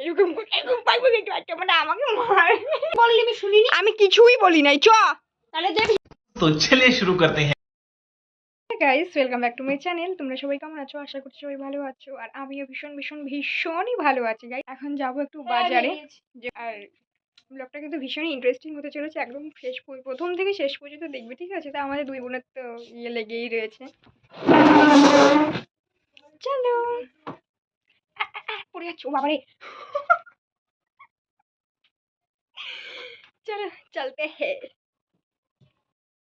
এরকম এরকম পাইবো কিন্তু আজকে মানে আমাকে মার। বললি আমি শুনিনি। আমি কিছুই বলি নাই চ। তাহলে দেখ। তো চলে শুরু করতে হ্যাঁ। Guys welcome back to my channel তোমরা সবাই কেমন আছো? আশা করছি সবাই ভালো আছো। আর আমিও ভীষণ ভীষণ ভীষণই ভালো আছি গাইস এখন যাব একটু বাজারে। আর ব্লগটা কিন্তু ভীষণই ইন্টারেস্টিং হতে চলেছে। একদম শেষ প্রথম থেকে শেষ পর্যন্ত দেখবে ঠিক আছে? তা আমাদের দুই বোনের তো ইয়ে লেগেই রয়েছে। চলো। পড়ে যাচ্ছে, ও বাবারে। চলো, চলতে হে।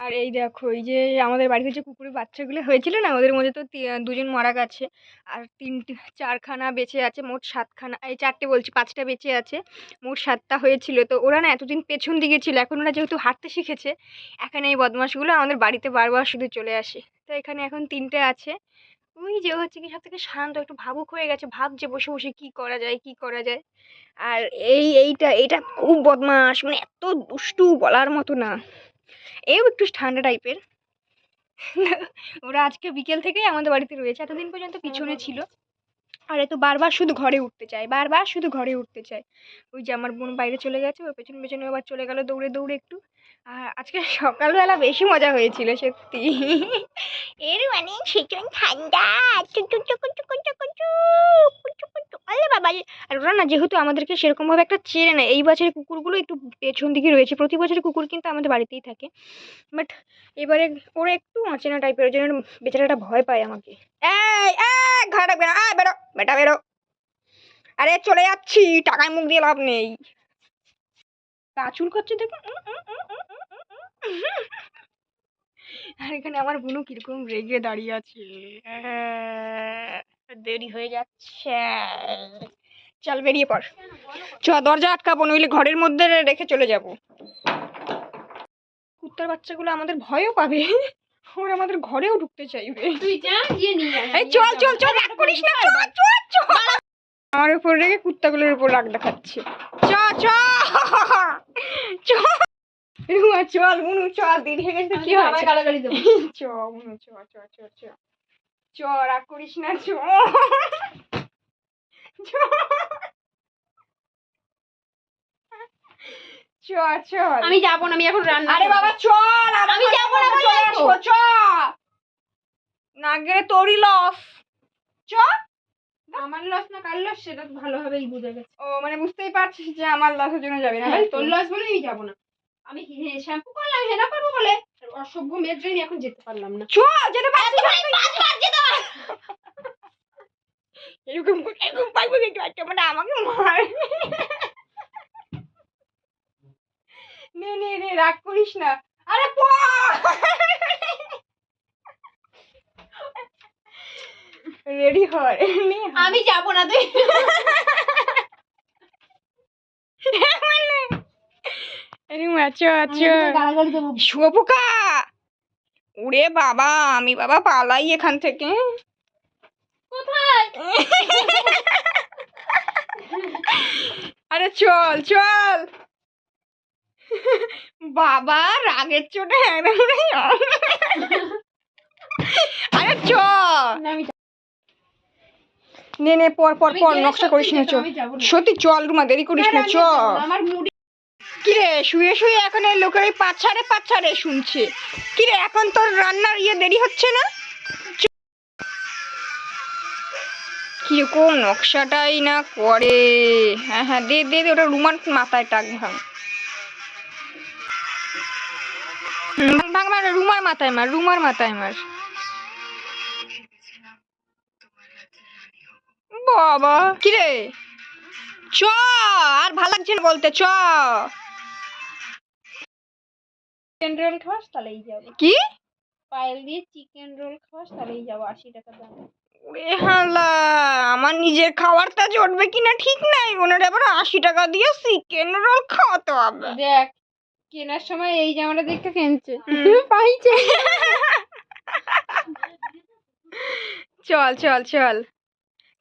আর এই দেখো, এই যে আমাদের বাড়িতে যে কুকুরের বাচ্চাগুলো হয়েছিল না, ওদের মধ্যে তো দুজন মারা গেছে। আর তিনটে, চারখানা বেঁচে আছে, মোট সাতখানা, এই চারটে বলছি, পাঁচটা বেঁচে আছে, মোট সাতটা হয়েছিল। তো ওরা না এতদিন পেছন দিকে ছিল, এখন ওরা যেহেতু হাঁটতে শিখেছে, এখানে এই বদমাশগুলো আমাদের বাড়িতে বারবার শুধু চলে আসে। তো এখানে এখন তিনটে আছে ওই যে হচ্ছে কি সব থেকে শান্ত একটু ভাবুক হয়ে গেছে। ভাবছে বসে বসে কি করা যায় কি করা যায়? আর এই এইটা এটা খুব বদমাস মানে এত দুষ্টু বলার মতো না। এও একটু ঠান্ডা টাইপের ওরা আজকে বিকেল থেকেই আমাদের বাড়িতে রয়েছে। এতদিন পর্যন্ত পিছনে ছিল। আর এ তো বারবার শুধু ঘরে উঠতে চায় বারবার শুধু ঘরে উঠতে চায় ওই যে আমার বোন বাইরে চলে গেছে ওর পেছনে পেছনে আবার চলে গেল দৌড়ে দৌড়ে একটু আর আজকে সকালবেলা বেশি মজা হয়েছিল সত্যি এর মানে ভীষণ ঠান্ডা। আরে বাবা আর ওরা না যেহেতু আমাদেরকে সেরকমভাবে একটা চেনে না এই বছরের কুকুরগুলো একটু পেছন দিকে রয়েছে প্রতি বছরের কুকুর কিন্তু আমাদের বাড়িতেই থাকে বাট এবারে ওরা একটু অচেনা টাইপের ওই জন্য বেচারাটা ভয় পায় আমাকে এই ঘরে না আয় বেরো বেটা, বেরো। আরে, চলে যাচ্ছি, টাকায় মুখ দিয়ে লাভ নেই। পা চুল করছে দেখো। আর এখানে আমার বোনও কীরকম রেগে দাঁড়িয়ে আছে। দেরি হয়ে যাচ্ছে। চল, বেরিয়ে পড়। চ, দরজা আটকাবো, নইলে ঘরের মধ্যে রেখে চলে যাব। কুত্তার বাচ্চাগুলো আমাদের ভয়ও পাবে। ওরা আমাদের ঘরেও ঢুকতে চাইবে। তুই যা গিয়ে নিয়ে আয়। চল চল চল রাগ করিস না চল চল চল। আমার উপর রেগে কুত্তাগুলোর উপর রাগ দেখাচ্ছে। চ চ। চ। রুমা চল মুনু চল দেরি হয়ে গেছে কি হয়েছে? গালাগালি দেবো। চ মুনু চ চ চ চ। চ রাগ করিস না চ। চ। চ চল। আমি যাব না আমি এখন রান্না আরে বাবা চল আমি যাব না, চলে আসব, চ না গেলে তোরই লস চ। আমার লস না কার লস সেটা ভালোভাবেই বুঝে গেছে। ও মানে বুঝতেই পারছিস যে আমার লসের জন্য যাবে না হ্যাঁ, তোর লস বলে আমি যাব না। আমি শ্যাম্পু করলাম হেনা করব বলে। অসভ্য মেয়ের জন্য এখন যেতে পারলাম না। চ যেতে পারছিস না এরকম এরকম পাইবো কিন্তু একটা মানে আমাকে মার নে নে নে করিস না আরে রেডি হয়। আমি যাব না তুই। আচ্ছা আচ্ছা দেবো। শুয়োপোকা! ওরে বাবা আমি বাবা পালাই এখান থেকে। কোথায়? আরে চল চল। বাবা রাগের চোটে আরে চল না, নে পর পর পর নকশা করিস না না। সত্যি চল রুমা দেরি করিস না, চ। কিরে শুয়ে শুয়ে এখন এই লোকের এই পাছাড়ে পাছাড়ে শুনছে। কিরে এখন তোর রান্নার ইয়ে দেরি হচ্ছে না? চ- কীরকম নকশাটাই না করে। হ্যাঁ হ্যাঁ দে দে দে, ওটা রুমার মাথায় টাক ভাঙ। ভাঙ ভাঙ মার রুমার মাথায় মার রুমার মাথায় মার। বাবা কিরে? চ আর ভালো লাগছে না বলতে চ। চিকেন রোল খাস তাহলেই যাব। কি? পায়েল দিয়ে চিকেন রোল খাস তাহলেই যাব আশি টাকা দাম। হালা আমার নিজের খাবারটা জটবে কিনা ঠিক নাই ওনার আবার আশি টাকা দিয়ে চিকেন রোল খাওয়াতে হবে। দেখ কেনার সময় এই জামাটা দেখতে কিনছে পাইছে। চল চল চল।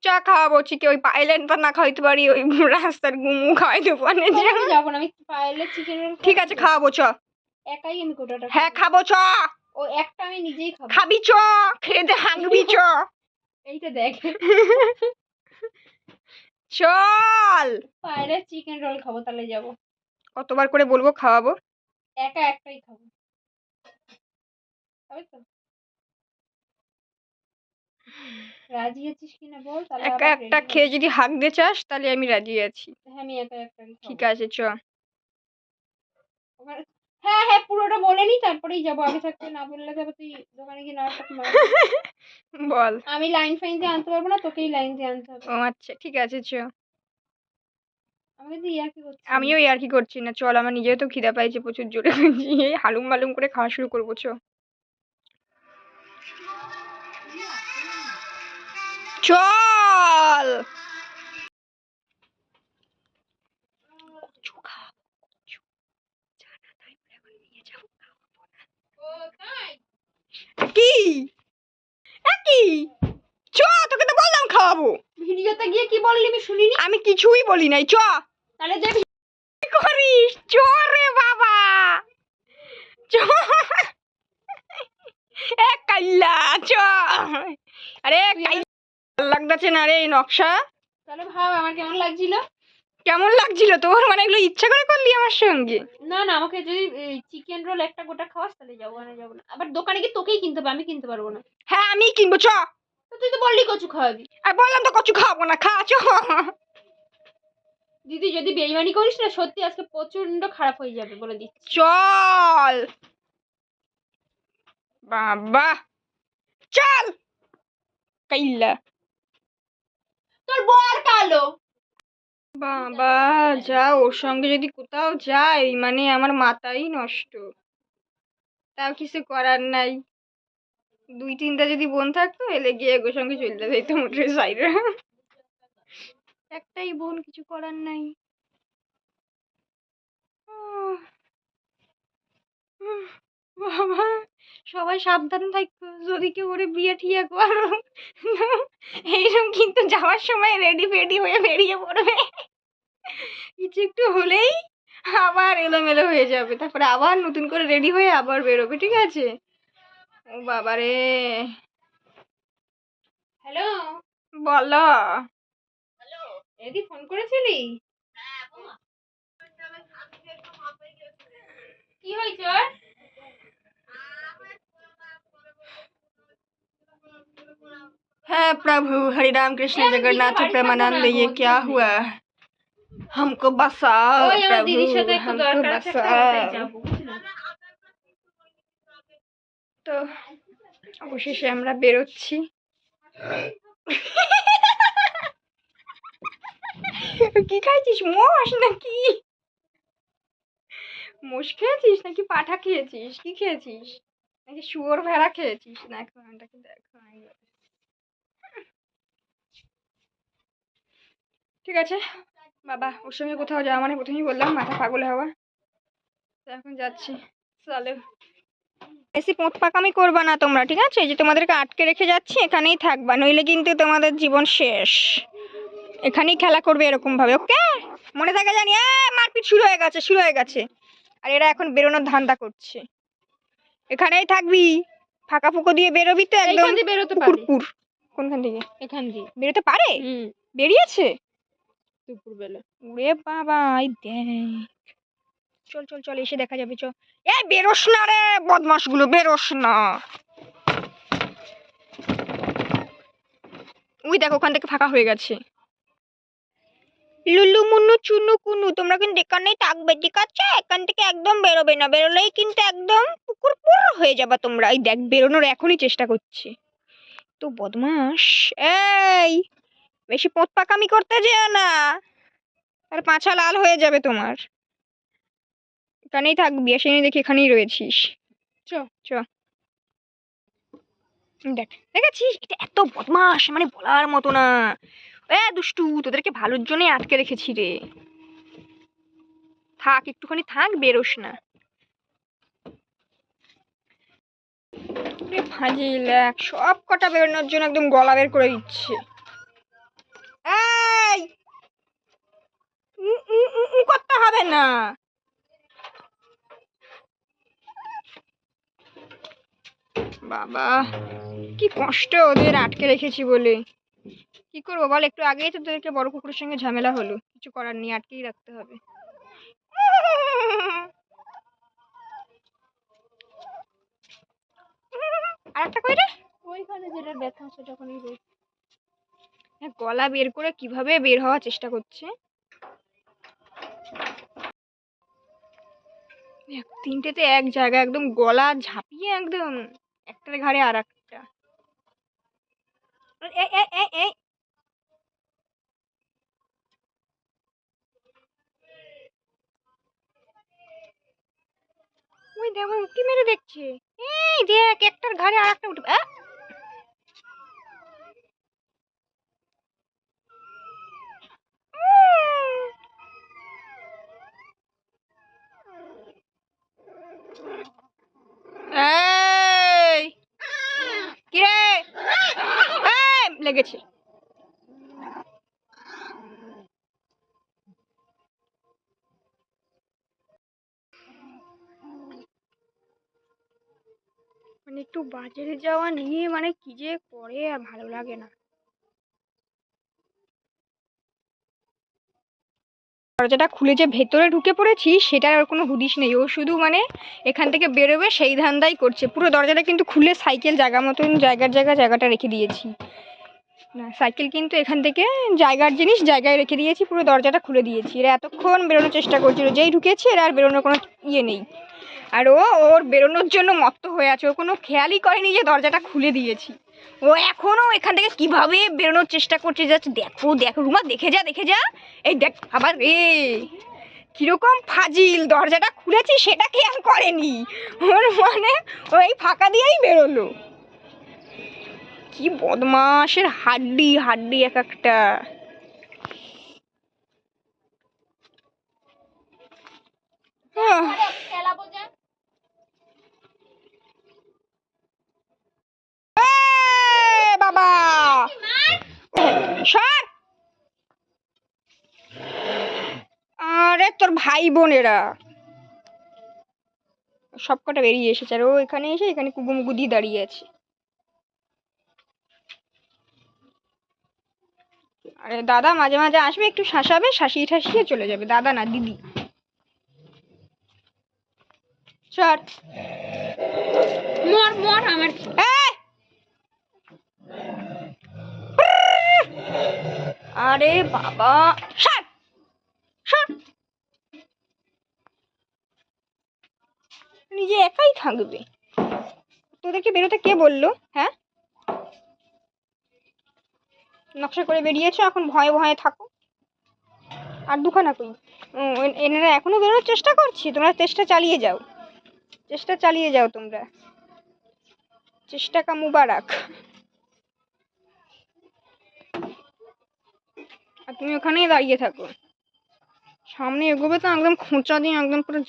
চ খাওয়াবো চিকে ওই পাইলেন তো না খাওয়াইতে পারি ওই রাস্তার গুমু খাওয়াইতে পারে যাব না আমি পায়েলের চিকেন ঠিক আছে খাওয়াবো চ। একাই আমি গোটাটা হ্যাঁ খাব। চ। ও একটা আমি নিজেই খাব। খাবি চ। খেতে হাঁকবি চ। এইটা দেখ। চল। বাইরে চিকেন রোল খাব তাহলে যাব। কতবার করে বলব খাওয়াবো? একা একটাই খাব। রাজি আছিস কিনা বল? তাহলে একা একটা খেয়ে যদি হাঁক দিয়ে চাস তাহলে আমি রাজি আছি। হ্যাঁ আমি একা একটাই খাব। ঠিক আছে চ। হ্যাঁ হ্যাঁ পুরোটা বলে নি তারপরেই যাব। আগে থাকতে না বললে তবে তুই দোকানে গিয়ে নাটক বল। আমি লাইন ফাইন দিয়ে আনতে পারব না তোকেই লাইন দিয়ে আনতে হবে। ও আচ্ছা ঠিক আছে চ আমাকে দিয়ে ইয়ার কি করছিস আমিও আর কি করছি। না চল আমার নিজেও তো খিদা পাইছে প্রচুর জোরে। এই হালুম মালুম করে খাওয়া শুরু করব চ। চল! কি কি চ তোকে তো বললাম খাওয়াবো। ভিডিওতে গিয়ে কি বললি আমি শুনিনি? আমি কিছুই বলি নাই চ। তাহলে কি করিস চোর বাবা। চোর এ কাইল্লা চ আরে লাগতেছে না রে এই নকশা। তাহলে ভাব আমার কেমন লাগছিল? কেমন লাগছিল? তোর মানে এগুলো ইচ্ছা করে করলি আমার সঙ্গে? না না আমাকে যদি চিকেন রোল একটা গোটা খাওয়াস তাহলে যাব না যাব না। আবার দোকানে গিয়ে তোকেই কিনতে হবে আমি কিনতে পারব না। হ্যাঁ আমি কিনবো চ। তুই তো বললি কচু খাওয়াবি। আর বললাম তো কচু খাওয়াবো না খা চ। দিদি যদি বেইমানি করিস না সত্যি আজকে প্রচণ্ড খারাপ হয়ে যাবে বলে দিচ্ছি। চল। বাবা। চল। কাইল্লা। তোর বর কালো। বাবা যা ওর সঙ্গে যদি কোথাও যাই মানে আমার মাথাই নষ্ট। তাও কিছু করার নাই। দুই তিনটা যদি বোন থাকতো এলে গিয়ে ওর সঙ্গে চলতে যাইতো মোটর সাইডে একটাই বোন কিছু করার নাই। বাবা সবাই সাবধান থাকো যদি কেউ ওরে বিয়ে ঠিয়ে করো এইরকম কিন্তু যাওয়ার সময় রেডি ফেডি হয়ে বেরিয়ে পড়বে। কিছু একটু হলেই আবার এলোমেলো হয়ে যাবে তারপরে আবার নতুন করে রেডি হয়ে আবার বেরোবে ঠিক আছে? ও বাবারে। হ্যালো বলো। এদি ফোন করেছিলি কি হয়েছে ওর? है प्रभु हरि राम कृष्ण यार, जगन्नाथ दीदी, प्रेमानंद बारिश ये का क्या बोलती हुआ हमको बसाओ ওই আমার দিদির प्रभु সাথে একটু हमको দরকার আছে একটা ওটাই बसाओ যাবো বুঝলি? তো অবশেষে আমরা বেরোচ্ছি কি খাইছিস মোষ নাকি? মোষ খেয়েছিস নাকি? পাঠা খেয়েছিস? কি খেয়েছিস? নাকি শুয়োর ভেড়া খেয়েছিস? দেখো এটাকে দেখো ঠিক আছে। বাবা, ওর সঙ্গে কোথাও যাওয়া মানে প্রথমেই বললাম, মাথা পাগল হওয়া। এখন যাচ্ছি। চলো। বেশি পোঁত পাকামি করবা না তোমরা, ঠিক আছে? যে তোমাদেরকে আটকে রেখে যাচ্ছি, এখানেই থাকবা, নইলে কিন্তু তোমাদের জীবন শেষ। এখানেই খেলা করবে এরকম ভাবে ওকে? মনে থাকে জানি এ মারপিট শুরু হয়ে গেছে শুরু হয়ে গেছে। আর এরা এখন বেরোনোর ধান্দা করছে। এখানেই থাকবি। ফাঁকা ফুকো দিয়ে বেরোবি তো একদম বেরোতে পারে। কোনখান থেকে? এখান দিয়ে। বেরোতে পারে? বেরিয়েছে? দুপুরবেলা। ওরে বাবা এই দেখ। চল চল চল এসে দেখা যাবে চল। এই বেরোস না রে বদমাসগুলো বেরোস না। ওই দেখো ওখান থেকে ফাঁকা হয়ে গেছে। লুলু, মুন্নু চুনু কুনু তোমরা কিন্তু এখানেই থাকবে, ঠিক আছে? এখান থেকে একদম বেরোবে না, বেরোলেই কিন্তু একদম পুকুর পুর হয়ে যাবা তোমরা। এই দেখ, বেরোনোর এখনই চেষ্টা করছি। তো বদমাস এই, বেশি পোঁত পাকামি করতে যেও না। আর পাছা লাল হয়ে যাবে তোমার। এখানেই থাকবি এসে নিয়ে দেখি এখানেই রয়েছিস। চ। চ। দেখ দেখেছিস এটা এত বদমাস মানে বলার মতো না। এ দুষ্টু, তোদেরকে ভালোর জন্যই আটকে রেখেছি রে। থাক, একটুখানি থাক, বেরোস না। সব কটা বেরোনোর জন্য একদম গলা বের করে দিচ্ছে। করতে হবে না। বাবা, কি কষ্ট ওদের আটকে রেখেছি বলে। কি করব বল? একটু আগেই তো তোদেরকে বড় কুকুরের সঙ্গে ঝামেলা হলো। কিছু করার নেই আটকেই রাখতে হবে। আর একটা কই রে? ওইখানে যেটা ব্যথা সেটা ওখানেই হ্যাঁ, গলা বের করে কীভাবে বের হওয়ার চেষ্টা করছে? দেখ, তিনটেতে এক জায়গায় একদম গলা ঝাঁপিয়ে একদম একটার ঘাড়ে আর একটা এ, এ, এ, এ। ওই দেখো উঁকি মেরে দেখছে এই দেখ একটার ঘাড়ে আর একটা উঠবে আহ! এই কি রে এই লেগেছে মানে একটু বাজারে যাওয়া নিয়ে মানে কি যে করে আর ভালো লাগে না। দরজাটা খুলে যে ভেতরে ঢুকে পড়েছি, সেটার আর কোনো হুদিস নেই। ও শুধু মানে এখান থেকে বেরোবে, সেই ধান্দাই করছে। পুরো দরজাটা কিন্তু খুলে সাইকেল জায়গা মতন জায়গার জায়গা জায়গাটা রেখে দিয়েছি। না, সাইকেল কিন্তু এখান থেকে জায়গার জিনিস জায়গায় রেখে দিয়েছি, পুরো দরজাটা খুলে দিয়েছি। এরা এতক্ষণ বেরোনোর চেষ্টা করছিল, যেই ঢুকেছি এরা আর বেরোনোর কোনো ইয়ে নেই। আর ও, ওর বেরোনোর জন্য মত্ত হয়ে আছে, ও কোনো খেয়ালই করেনি যে দরজাটা খুলে দিয়েছি। ও এখনও এখান থেকে কীভাবে বেরোনোর চেষ্টা করছে যাচ্ছে দেখো দেখো, রুমা, দেখে যা দেখে যা। এই দেখ, আবার রে কীরকম ফাজিল, দরজাটা খুলেছি সেটা খেয়াল করেনি। ওর মানে ওই ফাঁকা দিয়েই বেরোলো। কি বদমাসের হাড্ডি হাড্ডি এক একটা। বাবা! আরে তোর ভাই বোনেরা। সব কটা বেরিয়ে এসেছে, আর ও এখানে এসে এখানে কুকুমুকু দিয়ে দাঁড়িয়ে আছে। আরে দাদা মাঝে মাঝে আসবে একটু শাসাবে শাসিয়ে ঠাসিয়ে চলে যাবে। দাদা না দিদি। সর মর মর আমার। আরে বাবা। সর! সর! নিজে একাই থাকবে। তোদেরকে বেরোতে কে বলল হ্যাঁ? নকশা করে বেরিয়েছো, এখন ভয়ে ভয়ে থাকো। আর দুখানা কই এনারা এখনও বেরোনোর চেষ্টা করছি, তোমরা চেষ্টা চালিয়ে যাও। চেষ্টা চালিয়ে যাও তোমরা। চেষ্টা কা মুবারক। আর তুমি ওখানেই দাঁড়িয়ে থাকো। সামনে এগোবে তো একদম খোঁচা দিয়ে একদম পুরো